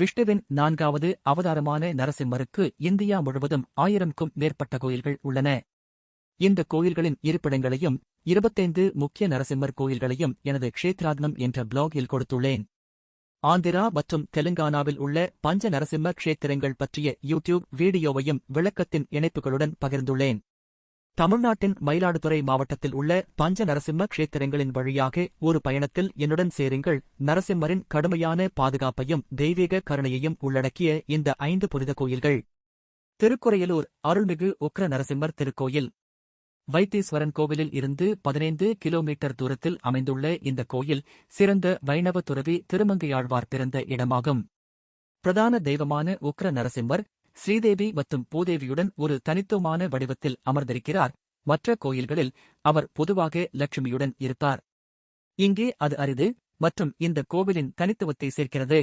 விஷ்ணுவின் நான்காவது அவதாரமான நரசிம்மருக்கு இந்தியா முழுவதும் ஆயிரம்க்கும் மேற்பட்ட கோயில்கள் உள்ளன. இந்த கோயில்களின் இருப்பிடங்களையும் இருபத்தைந்து முக்கிய நரசிம்மர் கோயில்களையும் எனது க்ஷேத்ராத்னம் என்ற பிளாகில் கொடுத்துள்ளேன். ஆந்திரா மற்றும் தெலுங்கானாவில் உள்ள பஞ்ச நரசிம்ம க்ஷேத்திரங்கள் பற்றிய யூடியூப் வீடியோவையும் விளக்கத்தின் இணைப்புகளுடன் பகிர்ந்துள்ளேன். தமிழ்நாட்டின் மயிலாடுதுறை மாவட்டத்தில் உள்ள பஞ்ச நரசிம்ம க்ஷேத்திரங்களின் வழியாக ஒரு பயணத்தில் என்னுடன் சேருங்கள். நரசிம்மரின் கடுமையான பாதுகாப்பையும் தெய்வீக கருணையையும் உள்ளடக்கிய இந்த ஐந்து புனித கோயில்கள் திருக்குறையலூர் அருள்மிகு உக்ர நரசிம்மர் திருக்கோயில். வைத்தீஸ்வரன் கோவிலில் இருந்து பதினைந்து கிலோமீட்டர் தூரத்தில் அமைந்துள்ள இந்த கோயில் சிறந்த வைணவ துறவி திருமங்கையாழ்வார் பிறந்த இடமாகும். பிரதான தெய்வமான உக்ர நரசிம்மர் ஸ்ரீதேவி மற்றும் பூதேவியுடன் ஒரு தனித்துவமான வடிவத்தில் அமர்ந்திருக்கிறார். மற்ற கோயில்களில் அவர் பொதுவாக லட்சுமியுடன் இருப்பார். இங்கே அது அரிது மற்றும் இந்த கோவிலின் தனித்துவத்தை சேர்க்கிறது.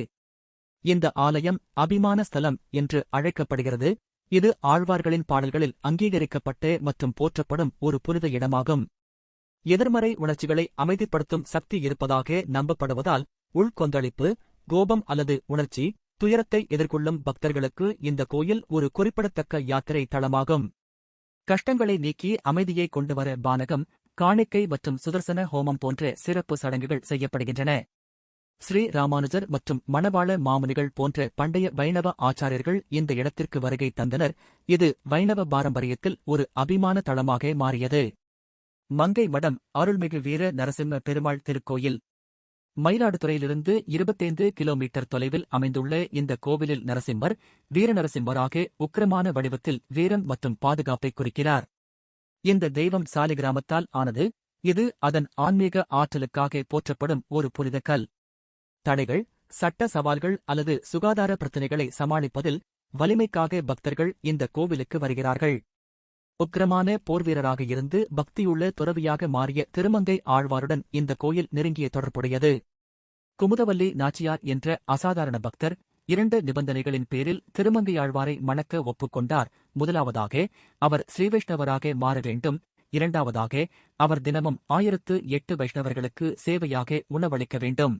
இந்த ஆலயம் அபிமான ஸ்தலம் என்று அழைக்கப்படுகிறது. இது ஆழ்வார்களின் பாடல்களில் அங்கீகரிக்கப்பட்டு மற்றும் போற்றப்படும் ஒரு புனித இடமாகும். எதிர்மறை உணர்ச்சிகளை அமைதிப்படுத்தும் சக்தி இருப்பதாக நம்பப்படுவதால் உள்கொந்தளிப்பு கோபம் அல்லது உணர்ச்சி துயரத்தை எதிர்கொள்ளும் பக்தர்களுக்கு இந்த கோயில் ஒரு குறிப்பிடத்தக்க யாத்திரை தளமாகும் கஷ்டங்களை நீக்கி அமைதியை கொண்டுவர பானகம் காணிக்கை மற்றும் சுதர்சன ஹோமம் போன்ற சிறப்பு சடங்குகள் செய்யப்படுகின்றன. ஸ்ரீ ராமானுஜர் மற்றும் மணவாள மாமுனிகள் போன்ற பண்டைய வைணவ ஆச்சாரியர்கள் இந்த இடத்திற்கு வருகை தந்தனர். இது வைணவ பாரம்பரியத்தில் ஒரு அபிமான தளமாக மாறியது. மங்கை மடம் அருள்மிகு வீர நரசிம்ம பெருமாள் திருக்கோயில். மயிலாடுதுறையிலிருந்து இருபத்தைந்து கிலோமீட்டர் தொலைவில் அமைந்துள்ள இந்த கோவிலில் நரசிம்மர் வீரநரசிம்மராக உக்கிரமான வடிவத்தில் வீரம் மற்றும் பாதுகாப்பை குறிக்கிறார். இந்த தெய்வம் சாலிகிராமத்தால் ஆனது இது அதன் ஆன்மீக ஆற்றலுக்காக போற்றப்படும் ஒரு புனித கல். தடைகள் சட்ட சவால்கள் அல்லது சுகாதார பிரச்சினைகளை சமாளிப்பதில் வலிமைக்காக பக்தர்கள் இந்த கோவிலுக்கு வருகிறார்கள். உக்கிரமான போர்வீரராக இருந்து பக்தியுள்ள துறவியாக மாறிய திருமங்கை ஆழ்வாருடன் இந்த கோயில் நெருங்கிய தொடர்புடையது. குமுதவல்லி நாச்சியார் என்ற அசாதாரண பக்தர் இரண்டு நிபந்தனைகளின் பேரில் திருமங்கையாழ்வாரை மணக்க ஒப்புக்கொண்டார். முதலாவதாக அவர் ஸ்ரீவைஷ்ணவராக மாற வேண்டும். இரண்டாவதாக அவர் தினமும் ஆயிரத்து எட்டு வைஷ்ணவர்களுக்கு சேவையாக உணவளிக்க வேண்டும்.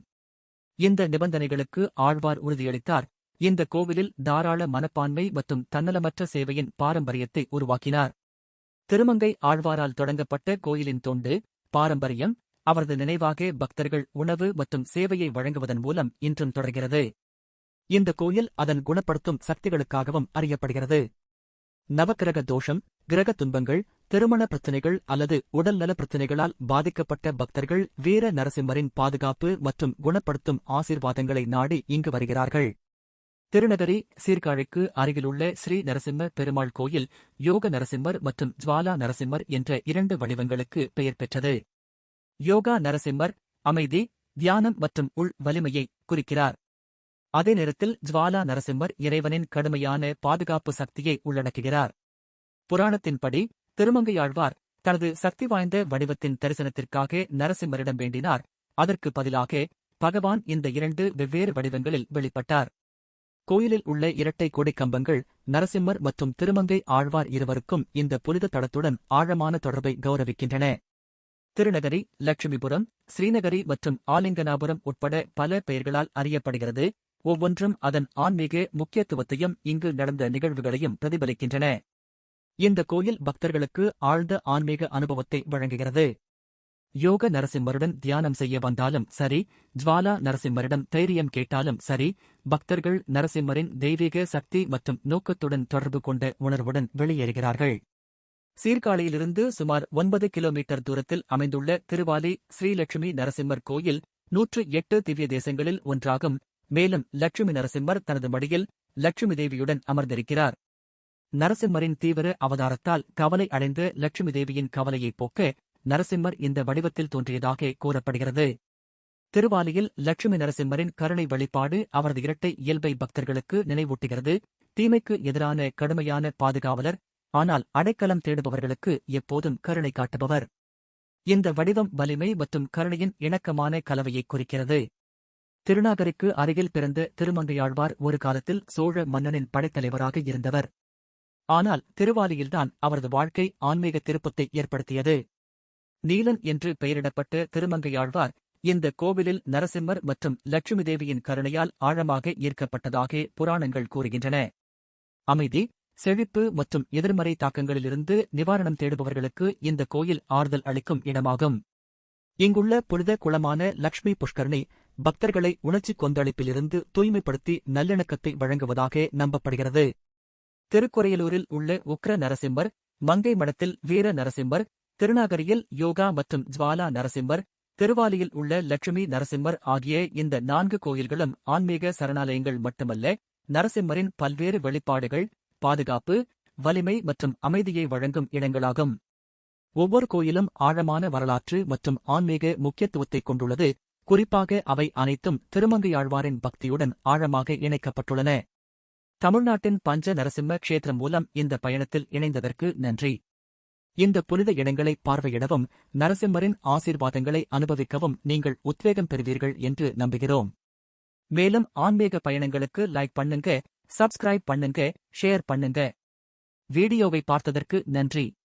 இந்த நிபந்தனைகளுக்கு ஆழ்வார் உறுதியளித்தார். இந்த கோவிலில் தாராள மனப்பான்மை மற்றும் தன்னலமற்ற சேவையின் பாரம்பரியத்தை உருவாக்கினார். திருமங்கை ஆழ்வாரால் தொடங்கப்பட்ட கோயிலின் தொண்டு பாரம்பரியம் அவரது நினைவாக பக்தர்கள் உணவு மற்றும் சேவையை வழங்குவதன் மூலம் இன்றும் தொடர்கிறது. இந்த கோயில் அதன் குணப்படுத்தும் சக்திகளுக்காகவும் அறியப்படுகிறது. நவக்கிரக தோஷம் கிரக துன்பங்கள் திருமண பிரச்சினைகள் அல்லது உடல்நல பிரச்சினைகளால் பாதிக்கப்பட்ட பக்தர்கள் வீர நரசிம்மரின் பாதுகாப்பு மற்றும் குணப்படுத்தும் ஆசீர்வாதங்களை நாடி இங்கு வருகிறார்கள். திருநகரி சீர்காழிக்கு அருகிலுள்ள ஸ்ரீ நரசிம்ம பெருமாள் கோயில் யோக நரசிம்மர் மற்றும் ஜுவாலா நரசிம்மர் என்ற இரண்டு வடிவங்களுக்கு பெயர் பெற்றது. யோகா நரசிம்மர் அமைதி தியானம் மற்றும் உள் வலிமையை குறிக்கிறார். அதே நேரத்தில் ஜுவாலா நரசிம்மர் இறைவனின் கடுமையான பாதுகாப்பு சக்தியை உள்ளடக்குகிறார். புராணத்தின்படி திருமங்கையாழ்வார் தனது சக்தி வாய்ந்த வடிவத்தின் தரிசனத்திற்காக நரசிம்மரிடம் வேண்டினார். அதற்கு பதிலாக பகவான் இந்த இரண்டு வெவ்வேறு வடிவங்களில் வெளிப்பட்டார். கோயிலில் உள்ள இரட்டை கொடிக்கம்பங்கள் நரசிம்மர் மற்றும் திருமங்கை ஆழ்வார் இருவருக்கும் இந்த புனித தளத்துடன் ஆழமான தொடர்பை கௌரவிக்கின்றன. திருநகரி லட்சுமிபுரம் ஸ்ரீநகரி மற்றும் ஆலிங்கனாபுரம் உட்பட பல பெயர்களால் அறியப்படுகிறது. ஒவ்வொன்றும் அதன் ஆன்மீக முக்கியத்துவத்தையும் இங்கு நடந்த நிகழ்வுகளையும் பிரதிபலிக்கின்றன. இந்த கோயில் பக்தர்களுக்கு ஆழ்ந்த ஆன்மீக அனுபவத்தை வழங்குகிறது. யோக நரசிம்மருடன் தியானம் செய்ய வந்தாலும் சரி ஜுவாலா நரசிம்மரிடம் தைரியம் கேட்டாலும் சரி பக்தர்கள் நரசிம்மரின் தெய்வீக சக்தி மற்றும் நோக்கத்துடன் தொடர்பு கொண்ட உணர்வுடன் வெளியேறுகிறார்கள். சீர்காழியிலிருந்து சுமார் ஒன்பது கிலோமீட்டர் தூரத்தில் அமைந்துள்ள திருவாலி ஸ்ரீலட்சுமி நரசிம்மர் கோயில் நூற்று எட்டு திவ்ய தேசங்களில் ஒன்றாகும். மேலும் லட்சுமி நரசிம்மர் தனது மடியில் லட்சுமி தேவியுடன் அமர்ந்திருக்கிறார். நரசிம்மரின் தீவிர அவதாரத்தால் கவலை அடைந்த லட்சுமி தேவியின் கவலையைப் போக்க நரசிம்மர் இந்த வடிவத்தில் தோன்றியதாக கூறப்படுகிறது. திருவாலியில் லட்சுமி நரசிம்மரின் கருணை வழிபாடு அவரது இரட்டை இயல்பை பக்தர்களுக்கு நினைவூட்டுகிறது. தீமைக்கு எதிரான கடுமையான பாதுகாவலர் ஆனால் அடைக்கலம் தேடுபவர்களுக்கு எப்போதும் கருணை காட்டுபவர். இந்த வடிவம் வலிமை மற்றும் கருணையின் இணக்கமான கலவையை குறிக்கிறது. திருநாகரிக்கு அருகில் பிறந்த திருமங்கையாழ்வார் ஒரு காலத்தில் சோழ மன்னனின் படைத்தலைவராக இருந்தவர். ஆனால் திருவாலியில்தான் அவரது வாழ்க்கை ஆன்மீக திருப்பத்தை ஏற்படுத்தியது. நீலன் என்று பெயரிடப்பட்ட திருமங்கையாழ்வார் இந்த கோவிலில் நரசிம்மர் மற்றும் லட்சுமி தேவியின் கருணையால் ஆழமாக ஈர்க்கப்பட்டதாக புராணங்கள் கூறுகின்றன. அமைதி செழிப்பு மற்றும் எதிர்மறை தாக்கங்களிலிருந்து நிவாரணம் தேடுபவர்களுக்கு இந்த கோயில் ஆறுதல் அளிக்கும் இடமாகும். இங்குள்ள புனித குளமான லக்ஷ்மி புஷ்கரணி பக்தர்களை உணர்ச்சி கொந்தளிப்பிலிருந்து தூய்மைப்படுத்தி நல்லிணக்கத்தை வழங்குவதாக நம்பப்படுகிறது. திருக்குறையலூரில் உள்ள உக்ர நரசிம்மர் மங்கை மடத்தில் வீர நரசிம்மர் திருநாகரியில் யோகா மற்றும் ஜுவாலா நரசிம்மர் திருவாலியில் உள்ள லட்சுமி நரசிம்மர் ஆகிய இந்த நான்கு கோயில்களும் ஆன்மீக சரணாலயங்கள் மட்டுமல்ல நரசிம்மரின் பல்வேறு வெளிப்பாடுகள் பாதுகாப்பு வலிமை மற்றும் அமைதியை வழங்கும் இடங்களாகும். ஒவ்வொரு கோயிலும் ஆழமான வரலாற்று மற்றும் ஆன்மீக முக்கியத்துவத்தை கொண்டுள்ளது. குறிப்பாக அவை அனைத்தும் திருமங்கையாழ்வாரின் பக்தியுடன் ஆழமாக இணைக்கப்பட்டுள்ளன. தமிழ்நாட்டின் பஞ்ச நரசிம்ம க்ஷேத்திரம் மூலம் இந்த பயணத்தில் இணைந்ததற்கு நன்றி. இந்த புனித இடங்களை பார்வையிடவும் நரசிம்மரின் ஆசீர்வாதங்களை அனுபவிக்கவும் நீங்கள் உத்வேகம் பெறுவீர்கள் என்று நம்புகிறோம். மேலும் ஆன்மீக பயணங்களுக்கு லைக் பண்ணுங்க. சப்ஸ்கிரைப் பண்ணுங்க ஷேர் பண்ணுங்க. வீடியோவை பார்த்ததற்கு நன்றி.